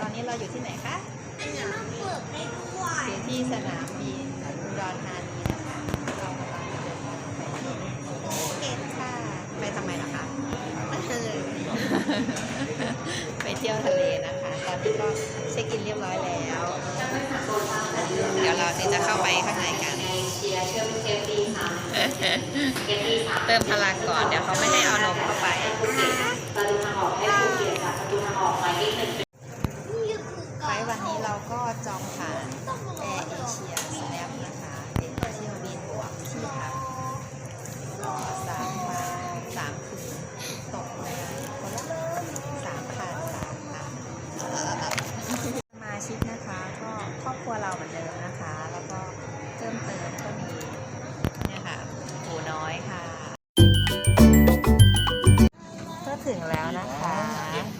ตอนนี้เราอยู่ที่ไหนคะอันนี้มันเปิดได้ด้วยอยู่ที่สนามบินอุดรธานีนะคะเรากำลังจะเดินทางไปที่ภูเก็ตค่ะไปทำไมล่ะคะมันเลยไปเที่ยวทะเลนะคะ ตอนนี้ก็เช็คอินเรียบร้อยแล้ว เดี๋ยวเราจะเข้าไปข้างในกันเติมพลังก่อนเดี๋ยวเขาไม่ให้เอานม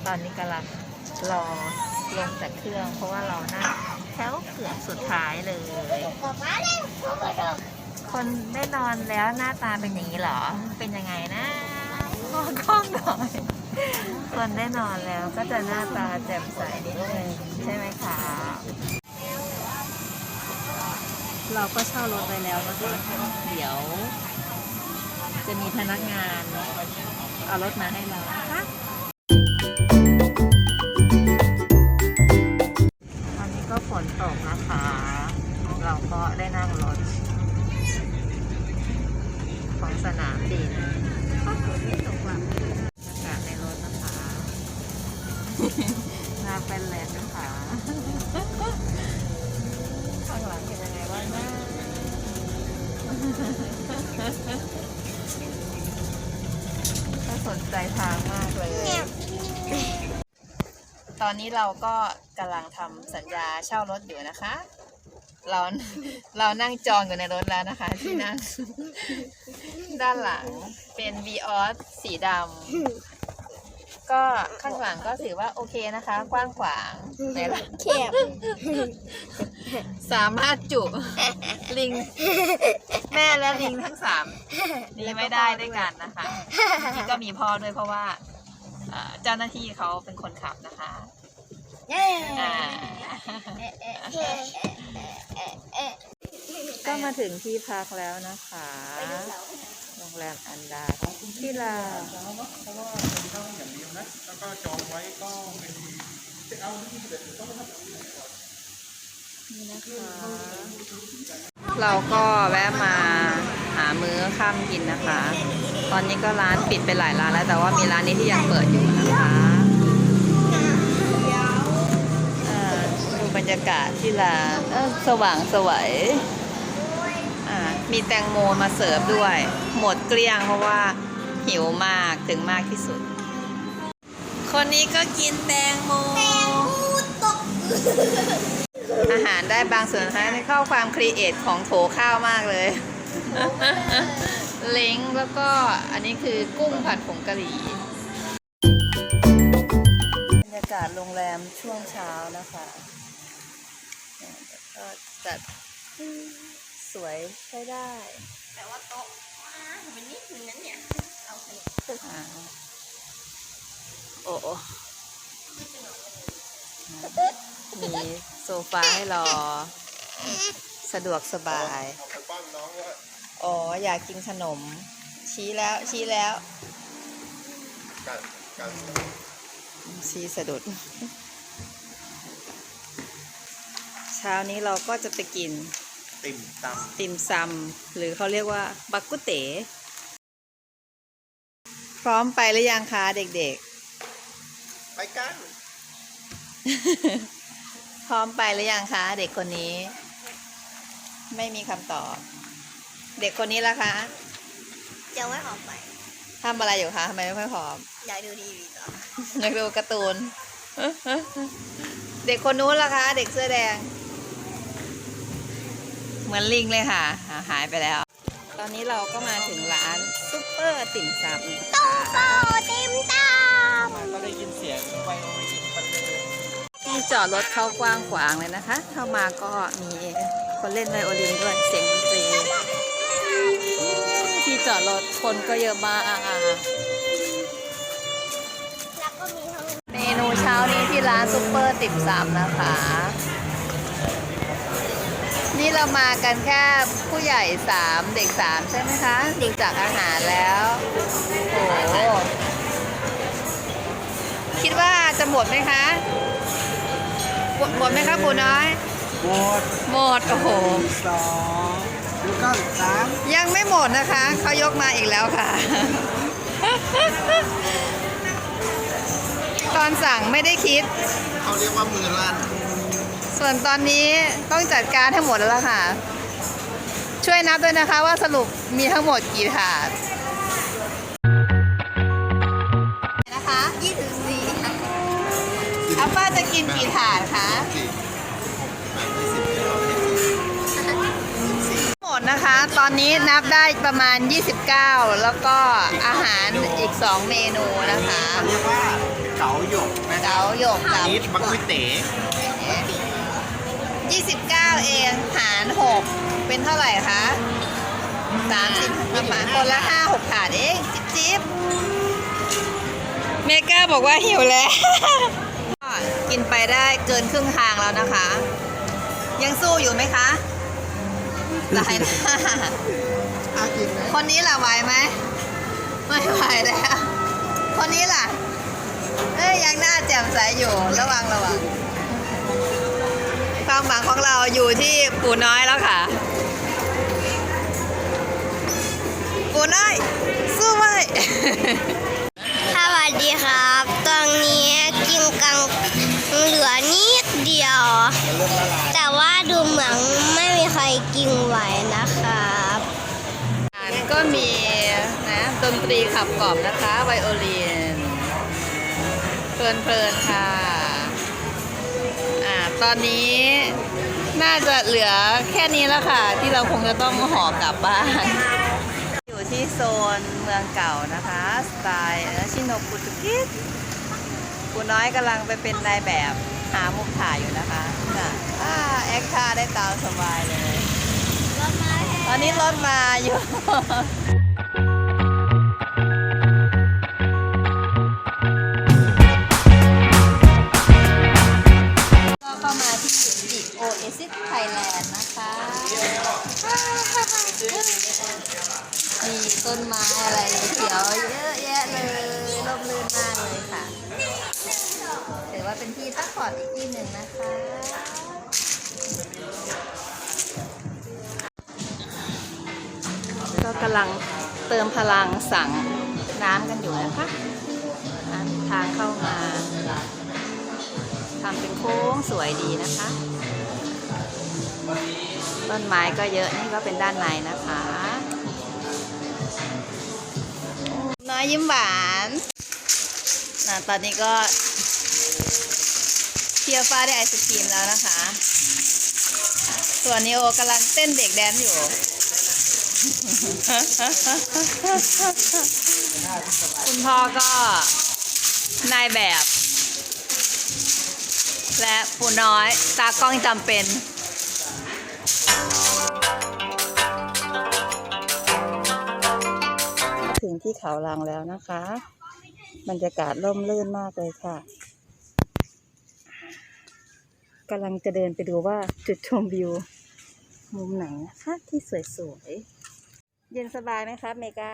ตอนนี้กำลังรอลงจากเครื่อง เพราะว่าเรานั่งแถวเขืองสุดท้ายเลยป๊าป๊าเล่นพวกกระโดดคนได้นอนแล้วหน้าตาเป็นอย่างนี้เหรอ เป็นยังไงนะมองกล้องหน่อย คนได้นอนแล้วก็จะหน้าตาแจ่มใสนิดนึงใช่ไหมคะเราก็เช่ารถไปแล้วนะคะเดี๋ยว จะมีพนักงาน เอารถมาให้เรานะคะ เราก็ได้นั่งรถ ของสนามบินก็ฝนไม่ตกหลังอากาศในรถนะคะหน้าเป็นแลนด์นะคะข้างหลังเป็นยังไงบ้างนะถ้าสนใจทางมากเลย ตอนนี้เราก็กำลังทำสัญญาเช่ารถอยู่นะคะ เราเรานั่งจองอยู่ในรถแล้วนะคะ ที่นั่ง ด้านหลังเป็น v ีออสสีดำก็ข้างหลังก็ถือว่าโอเคนะคะ กว้างขวางในละแคบสามารถจุ ลิง แม่และลิงทั้งสามนี้ไม่ได้ด้วยกันนะคะนี่ก็มีพ่อด้วยเพราะว่าเอ่อเจ้าหน้าที่เขาเป็นคนขับนะคะเย้อ่า ก็มาถึงที่พักแล้วนะคะ โรงแรมอันดาที่ลาเพราะว่าเป็นเข้าอย่างเดียวนะ แล้วก็จองไว้ก็เป็นเช็คเอาท์ที่เสร็จต้องทำนี่นะคะเราก็แวะมาหามื้อค่ำกินนะคะ ตอนนี้ก็ร้านปิดไปหลายร้านแล้วแต่ว่ามีร้านนี้ที่ยังเปิดอยู่นะคะ บรรยากาศที่ร้านเออสว่างสวยอ่ามีแตงโมมาเสิร์ฟด้วย หมดเกลี้ยงเพราะว่าหิวมากถึงมากที่สุด คนนี้ก็กินแตงโมพูดตกอาหารได้บางส่วนนะคะในข้อความครีเอทของโถข้าวมากเลย เล้งแล้วก็อันนี้คือกุ้งผัดผงกะหรี่บรรยากาศโรงแรมช่วงเช้านะคะ ก็จัดสวยใช้ได้ แต่ว่าโต๊ะว้ามันนิดนึงนั้นเนี่ย เอาไปอ่าโอ้โอ้มีโซฟาให้รอ สะดวกสบายเอาไปป้อนน้องว่าอ๋อ อยากกินขนม ชี้แล้ว ชี้แล้วการการชี้สะดุด เช้านี้เราก็จะไปกินติ่มตติมซำหรือเขาเรียกว่าบักกุเต๋พร้อมไปหรือยังคะเด็กำไปกันๆพร้อมไปหรือยังคะเด็กคนนี้ ไม่มีคำตอบ เด็กคนนี้ล่ะคะจะไว้ออกไปทำอะไรอยู่คะทำไมไม่ค่อยพร้อมอยากดูทีวีต่ออยากดูการ์ตูน เด็กคนนู้นล่ะคะ เด็กเสื้อแดง เหมือนลิงเลยค่ะหาหายไปแล้ว ตอนนี้เราก็มาถึงร้านซุปเปอร์ติ่มซำโตโตเต็มตามก็ได้ยินเสียงไวโอลินปันเลยที่จอดรถเข้ากว้างขวางเลยนะคะ เข้ามาก็มีคนเล่นไวโอลินด้วยเสียงดนตรีที่จอดรถคนก็เยอะมากแล้วก็มีห้องเมนูเช้านี้ที่ร้านซุปเปอร์ติ่มซำนะคะ นี่เรามากันแค่ผู้ใหญ่3เด็ก3ใช่ไหมคะดูจากอาหารแล้วโอ้โหคิดว่าจะหมดไหมคะ หมดหมดไหมคะปูน้อย หมดหมดโอ้โหสองแล้วก็สามยังไม่หมดนะคะ เขายกมาอีกแล้วค่ะ ตอนสั่งไม่ได้คิด เขาเรียกว่ามือลั่น ส่วนตอนนี้ต้องจัดการให้หมดแล้วล่ะค่ะ ช่วยนับด้วยนะคะว่าสรุปมีทั้งหมดกี่ถาดนะคะยี่สิบสี่อัปป้าจะกินกี่ถาดคะสี่แปดยี่สิบกิโลเมตรหมดนะคะ ตอนนี้นับได้ประมาณ 29 แล้วก็อาหารอีก 2 เมนูนะคะเขาเรียกว่าเก๋าหยกนะครัเก๋าหยกกับนี่บักกุ้ยเต๋ 29 เองหาร 6 เป็นเท่าไหร่คะ30ประมาณคนละ 5 6ถาดเองจิ๊บจิ๊บเมก้าบอกว่าหิวแล้วก็กินไปได้เกินครึ่งทางแล้วนะคะ ยังสู้อยู่ไหมคะได้นะอากินไหมคนนี้ล่ะไหวไหมไม่ไหวแล้วคนนี้ล่ะเอ้ยยังหน้าแจ่มใสอยู่ระวังระวัง ความหวังของเราอยู่ที่ปู่น้อยแล้วค่ะ ปู่น้อย สู้ไว้สวัสดีครับ ตอนนี้กินกันเหลือนิดเดียว แต่ว่าดูเหมือนไม่มีใครกินไหวนะครับก็มีนะดนตรีขับกล่อมนะคะ ไวโอลินเพลินๆค่ะอ่า ตอนนี้น่าจะเหลือแค่นี้แล้วค่ะ ที่เราคงจะต้องห่อกลับบ้าน อยู่ที่โซนเมืองเก่านะคะ สไตล์ชิโนปุตุกิสปูน้อยกำลังไปเป็นนายแบบหามุมถ่ายอยู่นะคะน่ะอ่าแอคท่าได้ตามสบายเลย ตอนนี้รถมาอยู่ มีต้นไม้อะไรเขียวเยอะแยะเลยร่มรื่นมากเลยค่ะถือว่าเป็นที่พักผ่อนอีกที่หนึ่งนะคะ ก็กำลังเติมพลังสั่งน้ำกันอยู่นะคะอะทางเข้ามาทำเป็นโค้งสวยดีนะคะ ต้นไม้ก็เยอะนี่ก็เป็นด้านในนะคะ น้อยยิ้มหวานนะตอนนี้ก็เทียฟ้าได้ไอศครีมแล้วนะคะ ส่วนนิโอกำลังเต้นเด็กแดนอยู่ คุณพ่อก็นายแบบ และปู่น้อยตากล้องจำเป็น ถึงที่เขาลังแล้วนะคะ บรรยากาศร่มรื่นมากเลยค่ะกำลังจะเดินไปดูว่าจุดชมวิว มุมไหนนะคะที่สวยๆ เย็นสบายไหมครับเมกา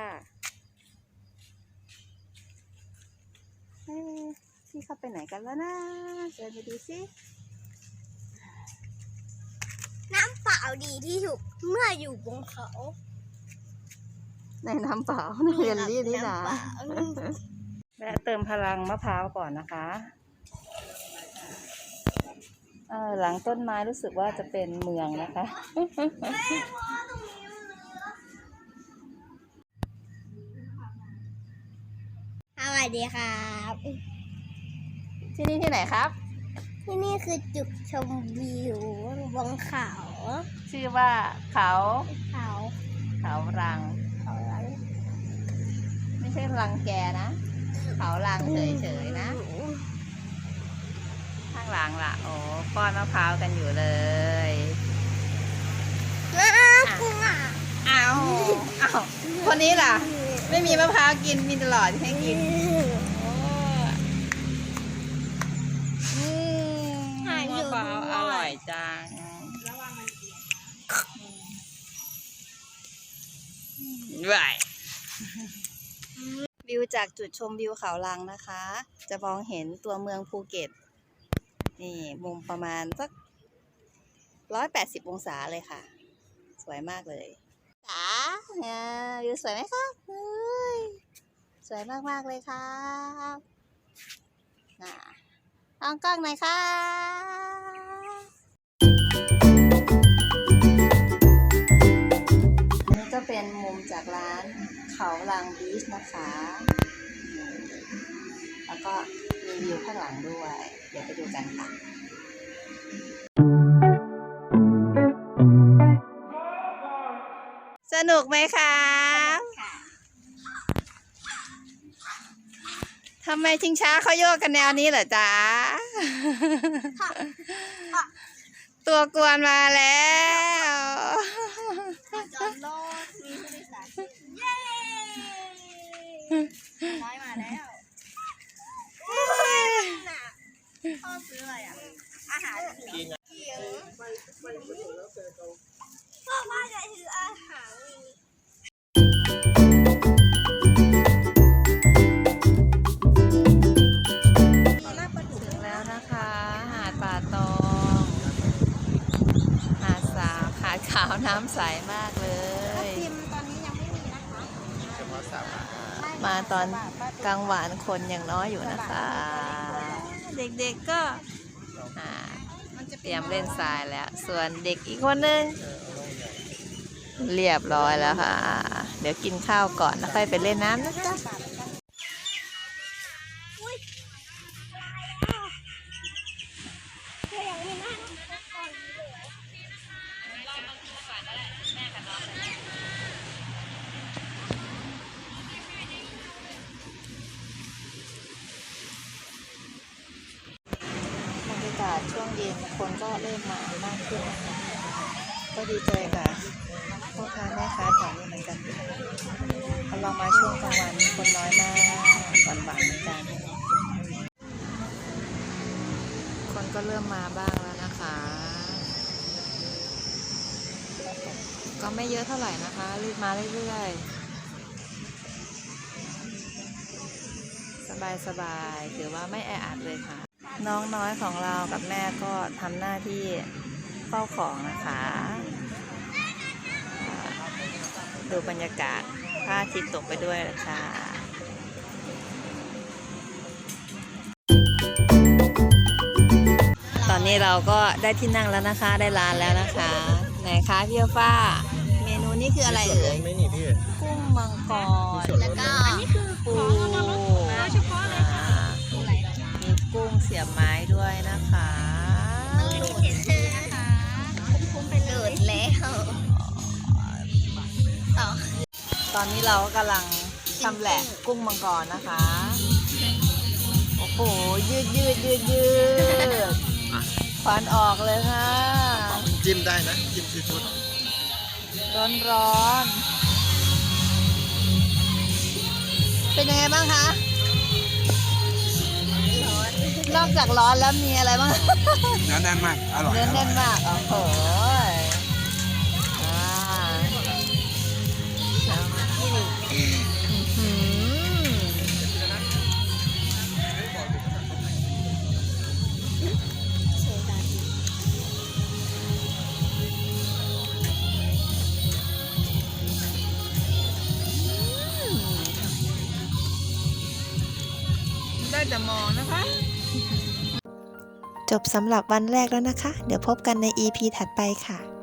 เอ๊ะพี่เข้าไปไหนกันแล้วนะเดินไปดูสิน้ำเปล่าดีที่สุดเมื่ออยู่บนเขา ในน้ำเปล่าในเรียนรีนี่นะำเปล่าแวะเติมพลังมะพร้าวก่อนนะคะเออหลังต้นไม้รู้สึกว่าจะเป็นเมืองนะคะ สวัสดีครับ ที่นี่ที่ไหนครับ ที่นี่คือจุดชมวิวบนเขา ชื่อว่าเขา เขา เขารัง ใช่รังแกนะเขารังเฉยๆนะ ข้างหลังล่ะ โอ้ป้อนมะพร้าวกันอยู่เลยอ้าวอ้าวคนนี้ล่ะ ไม่มีมะพร้าวกินมีตลอดให้กินมะพร้าวอร่อยจังด้วย วิวจากจุดชมวิวเขาลังนะคะ จะมองเห็นตัวเมืองภูเก็ต นี่มุมประมาณสักร้อยแปดสิบองศาเลยค่ะ สวยมากเลยจ๋าเนี่ยวิวสวยไหมครับเฮ้ยสวยมากเลยครับน่ะต้องกล้องหน่อยค่ะอันนี้ก็เป็นมุมจากร้าน เขาลังบีชนะคะนี่แล้วก็มีวิวข้างหลังด้วย เดี๋ยวไปดูกันค่ะสนุกไหมครับทำไมชิงช้าเขาโยกกันแนวนี้เหรอจ๊ะ ตัวกวนมาแล้ว จอดรถมีผู้โดยสารเย้ น้อยมาแล้วพ่อซื้ออะไรอะ อาหารเหรอเขียวพ่อว่าจะซื้ออาหารถึงแล้วนะคะหาดป่าตองหาดสาหาดขาวน้ำใสมากเลยพิมตอนนี้ยังไม่มีนะคะ มาตอนกลางวันคนยังน้อยอยู่นะคะ เด็กๆก็เตรียมเล่นทรายแล้ว ส่วนเด็กอีกคนนึงเรียบร้อยแล้วค่ะ เดี๋ยวกินข้าวก่อนแล้วค่อยไปเล่นน้ำนะจ๊ะ คนก็เริ่มมามากขึ้นนะคะก็ดีใจค่ะพ่อค้าแม่ค้าแถวนี้เหมือนกันพอเรามาช่วงกลางวันคนน้อยมากหวานหวานๆเหมือนกัน คนก็เริ่มมาบ้างแล้วนะคะ ก็ไม่เยอะเท่าไหร่นะคะรีบมาเรื่อยๆ สบายๆถือว่าไม่แออัดเลยค่ะ น้องน้อยของเรากับแม่ก็ทำหน้าที่เฝ้าของนะคะอ่าดูบรรยากาศพระอาทิตย์ตกไปด้วยค่ะตอนนี้เราก็ได้ที่นั่งแล้วนะคะ ได้ร้านแล้วนะคะ ไหนคะพี่ฟ้า เมนูนี้คืออะไรเอ่ยไม่หนีพี่กุ้งมังกรแล้วก็อันนี้คือปู เสียบไม้ด้วยนะคะมันหลุดนะคะคุ้มๆไปหลุดแล้ว ต่อ ตอนนี้เรากำลังชำแหละกุ้งมังกรนะคะ โอ้โห ยืดยืดยืดยืดควันออกเลยค่ะ จิ้มได้นะ จิ้มซีฟู้ดร้อนร้อน เป็นยังไงบ้างคะ นอกจากร้อนแล้วมีอะไรบ้าง เนื้อแน่นมาก อร่อยเนื้ออร่แน่อยนมาก โอ้โห สำหรับวันแรกแล้วนะคะ เดี๋ยวพบกันใน EP ถัดไปค่ะ